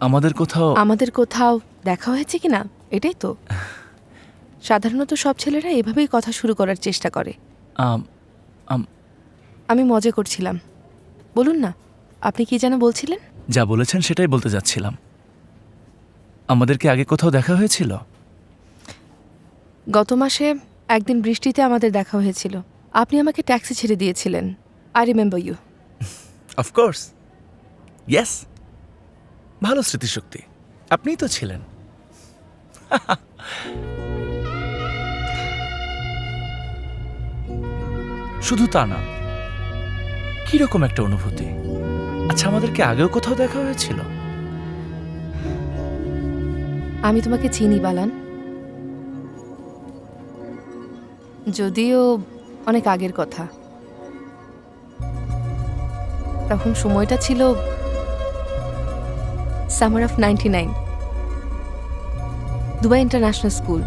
আমাদের কোথাও আমাদের কোথাও দেখা হয়েছে কি না এটাই তো। সাধারণত সব ছেলেরা এভাবেই কথা শুরু করার চেষ্টা করে। আম, আম, আমি মজা করছিলাম। বলুন না আপনি কি যেন বলছিলেন? যা বলেছেন সেটাই বলতে যাচ্ছিলাম। আমাদেরকে আগে কোথাও দেখা হয়েছিল? গত মাসে একদিন বৃষ্টিতে আমাদের দেখা হয়েছিল। আপনি আমাকে ট্যাক্সি ছেড়ে দিয়েছিলেন। I remember you of course yes ভালো স্মৃতিশক্তি। আপনিই তো ছিলেন। শুধু তা না, কীরকম একটা অনুভূতি? আচ্ছা আমাদেরকে আগেও কোথাও দেখা হয়েছিল? আমি তোমাকে চিনি, বালান। যদিও অনেক আগের কথা। তখন সময়টা ছিল summer of ninety nine Dubai international school